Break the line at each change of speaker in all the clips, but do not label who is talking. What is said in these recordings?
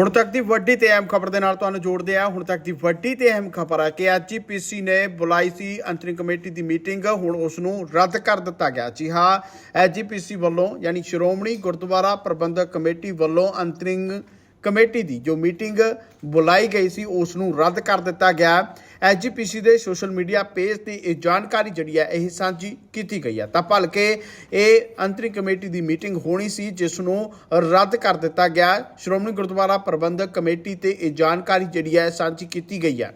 ਹੁਣ ਤੱਕ ਦੀ ਵੱਡੀ ਤੇ ਅਹਿਮ ਖਬਰ ਦੇ ਨਾਲ ਤੁਹਾਨੂੰ ਜੋੜਦੇ ਆ ਹੁਣ ਤੱਕ ਦੀ ਵੱਡੀ ਤੇ ਅਹਿਮ ਖਬਰ ਹੈ ਕਿ ਐਜੀਪੀਸੀ ਨੇ ਬੁਲਾਈ ਸੀ ਅੰਤਰਿਮ ਕਮੇਟੀ ਦੀ ਮੀਟਿੰਗ। ਹੁਣ ਉਸ ਨੂੰ ਰੱਦ ਕਰ ਦਿੱਤਾ ਗਿਆ। ਜੀ ਹਾਂ ਐਜੀਪੀਸੀ ਵੱਲੋਂ, ਯਾਨੀ ਸ਼੍ਰੋਮਣੀ ਗੁਰਦੁਆਰਾ ਪ੍ਰਬੰਧਕ ਕਮੇਟੀ ਵੱਲੋਂ ਅੰਤਰਿਮ ਕਮੇਟੀ ਦੀ ਜੋ ਮੀਟਿੰਗ ਬੁਲਾਈ ਗਈ ਸੀ, ਉਸ ਨੂੰ ਰੱਦ ਕਰ ਦਿੱਤਾ ਗਿਆ। ਐਜੀਪੀਸੀ ਦੇ ਸੋਸ਼ਲ ਮੀਡੀਆ ਪੇਜ ਤੇ ਇਹ ਜਾਣਕਾਰੀ ਜਿਹੜੀ ਹੈ, ਇਹ ਸਾਂਝੀ ਕੀਤੀ ਗਈ ਹੈ। ਤਾਂ ਭਲਕੇ ਇਹ ਅੰਤਰਿਮ ਕਮੇਟੀ ਦੀ ਮੀਟਿੰਗ ਹੋਣੀ ਸੀ, ਜਿਸ ਨੂੰ ਰੱਦ ਕਰ ਦਿੱਤਾ ਗਿਆ। ਸ਼੍ਰੋਮਣੀ ਗੁਰਦੁਆਰਾ ਪ੍ਰਬੰਧਕ ਕਮੇਟੀ ਤੇ ਇਹ ਜਾਣਕਾਰੀ ਜਿਹੜੀ ਹੈ ਸਾਂਝੀ ਕੀਤੀ ਗਈ ਹੈ।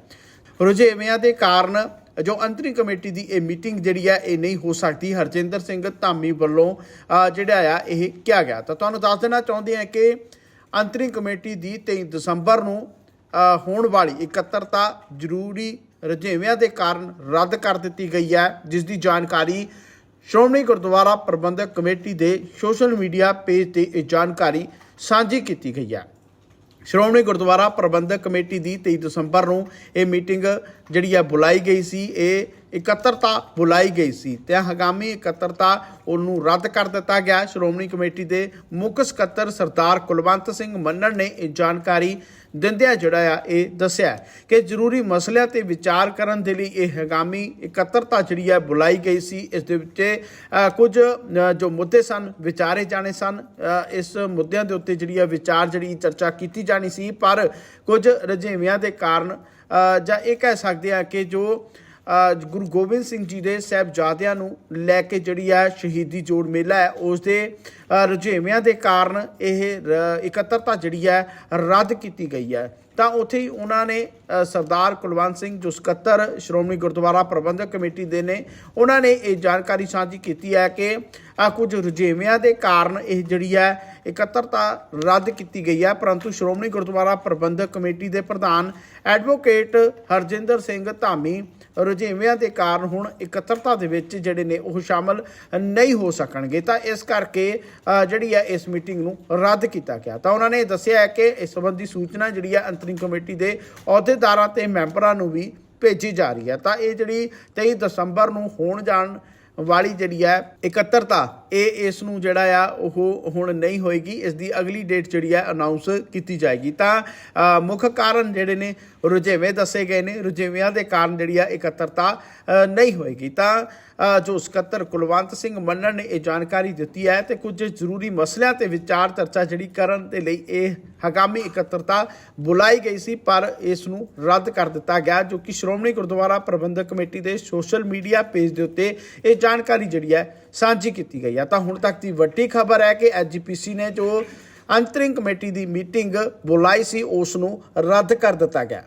ਰੁਝੇਵਿਆਂ ਦੇ ਕਾਰਨ ਜੋ ਅੰਤਰਿਮ ਕਮੇਟੀ ਦੀ ਇਹ ਮੀਟਿੰਗ ਜਿਹੜੀ ਹੈ, ਇਹ ਨਹੀਂ ਹੋ ਸਕਦੀ। ਹਰਜਿੰਦਰ ਸਿੰਘ ਧਾਮੀ ਵੱਲੋਂ ਜਿਹੜਾ ਆ, ਇਹ ਕਿਹਾ ਗਿਆ। ਤਾਂ ਤੁਹਾਨੂੰ ਦੱਸ ਦੇਣਾ ਚਾਹੁੰਦੇ ਹਾਂ ਕਿ ਅੰਤਰਿਮ ਕਮੇਟੀ ਦੀ 23 ਦਸੰਬਰ ਨੂੰ ਹੋਣ ਵਾਲੀ ਇਕੱਤਰਤਾ ਜ਼ਰੂਰੀ ਰੁਝੇਵਿਆਂ ਦੇ ਕਾਰਨ ਰੱਦ ਕਰ ਦਿੱਤੀ ਗਈ ਹੈ ਜਿਸ ਦੀ ਜਾਣਕਾਰੀ ਸ਼੍ਰੋਮਣੀ ਗੁਰਦੁਆਰਾ ਪ੍ਰਬੰਧਕ ਕਮੇਟੀ ਦੇ ਸੋਸ਼ਲ ਮੀਡੀਆ ਪੇਜ ਤੇ ਇਹ ਜਾਣਕਾਰੀ ਸਾਂਝੀ ਕੀਤੀ ਗਈ ਹੈ। ਸ਼੍ਰੋਮਣੀ ਗੁਰਦੁਆਰਾ ਪ੍ਰਬੰਧਕ ਕਮੇਟੀ ਦੀ 23 ਦਸੰਬਰ ਨੂੰ ਇਹ ਮੀਟਿੰਗ ਜਿਹੜੀ ਹੈ ਬੁਲਾਈ ਗਈ ਸੀ, ਇਹ ਇਕੱਤਰਤਾ ਬੁਲਾਈ ਗਈ ਸੀ ਤੇ ਹਗਾਮੀ ਇਕੱਤਰਤਾ ਉਹਨੂੰ ਰੱਦ ਕਰ ਦਿੱਤਾ ਗਿਆ। ਸ਼੍ਰੋਮਣੀ ਕਮੇਟੀ ਦੇ ਮੁੱਖ ਸਕੱਤਰ ਸਰਦਾਰ ਕੁਲਵੰਤ ਸਿੰਘ ਮੰਨਣ ਨੇ ਇਹ ਜਾਣਕਾਰੀ ਦਿੰਦਿਆਂ ਜਿਹੜਾ ਆ ਇਹ ਦੱਸਿਆ ਕਿ ਜ਼ਰੂਰੀ ਮਸਲਿਆਂ ਤੇ ਵਿਚਾਰ ਕਰਨ ਦੇ ਲਈ ਇਹ ਹਗਾਮੀ ਇਕੱਤਰਤਾ ਜਿਹੜੀ ਹੈ ਬੁਲਾਈ ਗਈ ਸੀ। ਇਸ ਦੇ ਵਿੱਚ ਕੁਝ ਜੋ ਮੁੱਦੇ ਸਨ, ਵਿਚਾਰੇ ਜਾਣੇ ਸਨ। ਇਸ ਮੁੱਦਿਆਂ ਦੇ ਉੱਤੇ ਜਿਹੜੀ ਹੈ ਵਿਚਾਰ ਜਿਹੜੀ ਚਰਚਾ ਕੀਤੀ ਜਾਣੀ ਸੀ। ਪਰ ਕੁਝ ਰੁਝੇਵਿਆਂ ਦੇ ਕਾਰਨ ਜਾਂ ਇਹ ਕਹਿ ਸਕਦੇ ਆ ਕਿ ਜੋ ਗੁਰੂ ਗੋਬਿੰਦ ਸਿੰਘ ਜੀ ਦੇ ਸਾਹਿਬਜ਼ਾਦਿਆਂ ਨੂੰ ਲੈ ਕੇ ਜਿਹੜੀ ਹੈ ਸ਼ਹੀਦੀ ਜੋੜ ਮੇਲਾ ਹੈ ਉਸ ਦੇ ਰੁਝੇਵਿਆਂ ਦੇ ਕਾਰਨ ਇਹ ਰ- ਇਕੱਤਰਤਾ ਜਿਹੜੀ ਹੈ ਰੱਦ ਕੀਤੀ ਗਈ ਹੈ। ਤਾਂ ਉੱਥੇ ਹੀ ਉਹਨਾਂ ਨੇ ਸਰਦਾਰ ਕੁਲਵੰਤ ਸਿੰਘ ਜੋ ਸਕੱਤਰ ਸ਼੍ਰੋਮਣੀ ਗੁਰਦੁਆਰਾ ਪ੍ਰਬੰਧਕ ਕਮੇਟੀ ਦੇ ਨੇ, ਉਹਨਾਂ ਨੇ ਇਹ ਜਾਣਕਾਰੀ ਸਾਂਝੀ ਕੀਤੀ ਹੈ ਕਿ ਕੁਝ ਰੁਝੇਵਿਆਂ ਦੇ ਕਾਰਨ ਇਹ ਜਿਹੜੀ ਹੈ ਇਕੱਤਰਤਾ ਰੱਦ ਕੀਤੀ ਗਈ ਹੈ। ਪਰੰਤੂ ਸ਼੍ਰੋਮਣੀ ਗੁਰਦੁਆਰਾ ਪ੍ਰਬੰਧਕ ਕਮੇਟੀ ਦੇ ਪ੍ਰਧਾਨ ਐਡਵੋਕੇਟ ਹਰਜਿੰਦਰ ਸਿੰਘ ਧਾਮੀ ਰੁਝੇਵਿਆਂ ਦੇ ਕਾਰਨ ਹੁਣ ਇਕੱਤਰਤਾ ਦੇ ਵਿੱਚ ਜਿਹੜੇ ਨੇ ਉਹ ਸ਼ਾਮਲ ਨਹੀਂ ਹੋ ਸਕਣਗੇ। ਤਾਂ ਇਸ ਕਰਕੇ ਜਿਹੜੀ ਹੈ ਇਸ ਮੀਟਿੰਗ ਨੂੰ ਰੱਦ ਕੀਤਾ ਗਿਆ। ਤਾਂ ਉਹਨਾਂ ਨੇ ਦੱਸਿਆ ਹੈ ਕਿ ਇਸ ਸੰਬੰਧੀ ਸੂਚਨਾ ਜਿਹੜੀ ਹੈ ਅੰਤਰਿਮ ਕਮੇਟੀ ਦੇ ਅਹੁਦੇਦਾਰਾਂ ਤੇ ਮੈਂਬਰਾਂ ਨੂੰ ਵੀ ਭੇਜੀ ਜਾ ਰਹੀ ਹੈ। ਤਾਂ ਇਹ ਜਿਹੜੀ 23 ਦਸੰਬਰ ਨੂੰ ਹੋਣ ਜਾਣ ਵਾਲੀ ਜਿਹੜੀ ਹੈ ਇਕੱਤਰਤਾ, ਇਹ ਇਸ ਨੂੰ ਜਿਹੜਾ ਆ ਉਹ ਹੁਣ ਨਹੀਂ ਹੋਏਗੀ, ਇਸ ਦੀ ਅਗਲੀ ਡੇਟ ਜਿਹੜੀ ਹੈ ਅਨਾਉਂਸ ਕੀਤੀ ਜਾਏਗੀ। ਤਾਂ ਮੁੱਖ ਕਾਰਨ ਜਿਹੜੇ ਨੇ, ਰੁਝੇਵੇਂ ਦੱਸੇ ਗਏ ਨੇ, ਰੁਝੇਵਿਆਂ ਦੇ ਕਾਰਨ ਜਿਹੜੀ ਆ ਇਕੱਤਰਤਾ ਨਹੀਂ ਹੋਏਗੀ। ਤਾਂ ਜੋ ਸਕੱਤਰ ਕੁਲਵੰਤ ਸਿੰਘ ਮੰਨਣ ਨੇ ਇਹ ਜਾਣਕਾਰੀ ਦਿੱਤੀ ਹੈ ਤੇ ਕੁਝ ਜ਼ਰੂਰੀ ਮਸਲਿਆਂ ਤੇ ਵਿਚਾਰ ਚਰਚਾ ਜਿਹੜੀ ਕਰਨ ਦੇ ਲਈ ਇਹ ਹਗਾਮੀ ਇਕੱਤਰਤਾ ਬੁਲਾਈ ਗਈ ਸੀ, ਪਰ ਇਸ ਨੂੰ ਰੱਦ ਕਰ ਦਿੱਤਾ ਗਿਆ, ਜੋ ਕਿ ਸ਼੍ਰੋਮਣੀ ਗੁਰਦੁਆਰਾ ਪ੍ਰਬੰਧਕ ਕਮੇਟੀ ਦੇ ਸੋਸ਼ਲ ਮੀਡੀਆ ਪੇਜ ਦੇ ਉੱਤੇ ਇਹ ਜਾਣਕਾਰੀ ਜਿਹੜੀ ਹੈ ਸਾਂਝੀ ਕੀਤੀ ਗਈ ਹੈ। ਤਾਂ ਹੁਣ ਤੱਕ ਦੀ ਵੱਡੀ ਖਬਰ ਹੈ ਕਿ ਐਜੀਪੀਸੀ ਨੇ ਜੋ ਅੰਤਰਿੰਗ ਕਮੇਟੀ ਦੀ ਮੀਟਿੰਗ ਬੁਲਾਈ ਸੀ, ਉਸ ਨੂੰ ਰੱਦ ਕਰ ਦਿੱਤਾ ਗਿਆ।